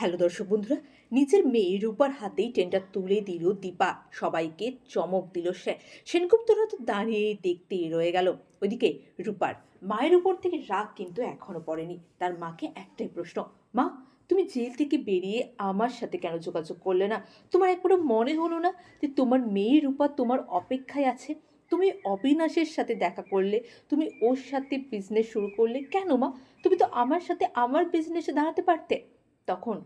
Hello দর্শক বন্ধুরা, নিজের মেয়ে রূপার হাতেই টেন্ডার তুলে দিল দীপা। সবাইকে চমক দিল সে। সেনগুপ্তরা তো দাঁড়িয়ে দেখতেই রয়ে গেল। ওইদিকে রূপার মায়ের উপর থেকে রাগ কিন্তু এখনও পড়েনি। তার মাকে একটাই প্রশ্ন, মা, তুমি জেল থেকে বেরিয়ে আমার সাথে কেন যোগাযোগ করলে না? তোমার একবারও মনে হলো না যে তোমার মেয়ে রূপা তোমার অপেক্ষায় আছে? তুমি অবিনাশের সাথে দেখা করলে, তুমি ওর সাথে বিজনেস শুরু করলে কেন মা? তুমি তো আমার সাথে আমার বিজনেসে দাঁড়াতে পারতে? তখন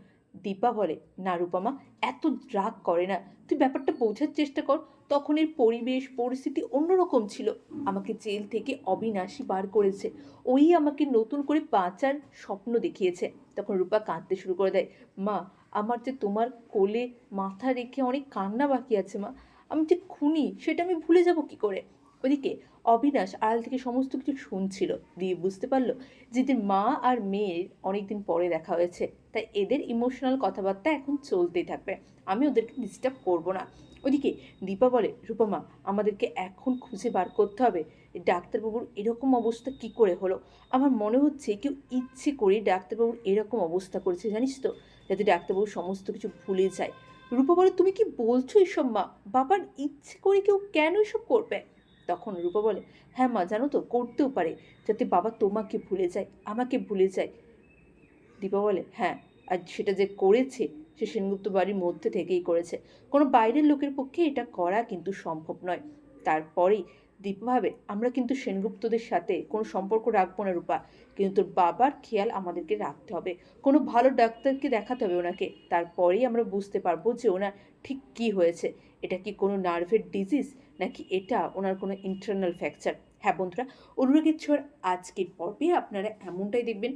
দীপা বলে, না রূপামা এত রাগ করে না। তুই ব্যাপারটা বোঝার চেষ্টা কর। তখন এর পরিবেশ, পরিস্থিতি অন্যরকম ছিল। আমাকে জেল থেকে অবিনাশী বার করেছে। ওই আমাকে নতুন করে বাঁচার স্বপ্ন দেখিয়েছে। তখন রূপা কাঁদতে শুরু করে দেয়, মা, আমার যে তোমার কোলে মাথা রেখে অনেক কান্না বাকি আছে মা, আমি যে খুনি, সেটা আমি ভুলে যাব কি করে? ওদিকে অবিনাশ আড়াল থেকে সমস্ত কিছু শুনছিল। দিয়ে বুঝতে পারল যে মা আর মেয়ের অনেকদিন পরে দেখা হয়েছে। তাই এদের ইমোশনাল কথাবার্তা এখন চলতেই থাকবে। আমি ওদেরকে ডিস্টার্ব করব না। ওদিকে দীপা বলে রূপমা আমাদেরকে এখন খুঁজে বার করতে হবে। ডাক্তারবাবুর এরকম অবস্থা কি করে হলো? আমার মনে হচ্ছে কেউ ইচ্ছে করে ডাক্তারবাবুর এরকম অবস্থা করেছে, জানিস তো? যাতে ডাক্তারবাবু সমস্ত কিছু ভুলে যায়। রূপা বলে, তুমি কি বলছো এসব মা? বাবার ইচ্ছে করে কেউ কেন এসব করবে? তখন রূপা বলে হ্যাঁ মা, জানো তো, করতেও পারে। যাতে বাবা তোমাকে ভুলে যায়, আমাকে ভুলে যায়। দীপা বলে হ্যাঁ আর সেটা যে করেছে, সে সেনগুপ্ত বাড়ির মধ্যে থেকেই করেছে। কোনো বাইরের লোকের পক্ষে এটা করা কিন্তু সম্ভব নয়। তারপরেই দীপা ভাবে, আমরা কিন্তু সেনগুপ্তদের সাথে কোনো সম্পর্ক রাখব না রূপা। কিন্তু তোর বাবার খেয়াল আমাদেরকে রাখতে হবে। কোনো ভালো ডাক্তারকে দেখাতে হবে ওনাকে। তারপরেই আমরা বুঝতে পারব যে ওনার ঠিক কী হয়েছে। এটা কি কোনো নার্ভের ডিজিজ নাকি এটা ওনার কোনো ইন্টারনাল ফ্র্যাকচার হ্যাঁ বন্ধুরা অনুরাগের ছোঁয়ার আজকের পর্বে আপনারা এমনটাই দেখবেন।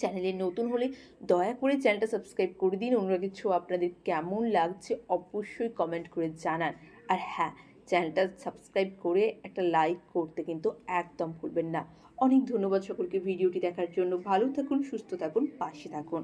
চ্যানেলে নতুন হলে দয়া করে চ্যানেলটা সাবস্ক্রাইব করে দিন। অনুরাগের ছোঁয়া আপনাদের কেমন লাগছে অবশ্যই কমেন্ট করে জানান। আর হ্যাঁ চ্যানেলটা সাবস্ক্রাইব করে একটা লাইক করতে কিন্তু একদম ভুলবেন না। অনেক ধন্যবাদ সকলকে ভিডিওটি দেখার জন্য। ভালো থাকুন, সুস্থ থাকুন, পাশে থাকুন।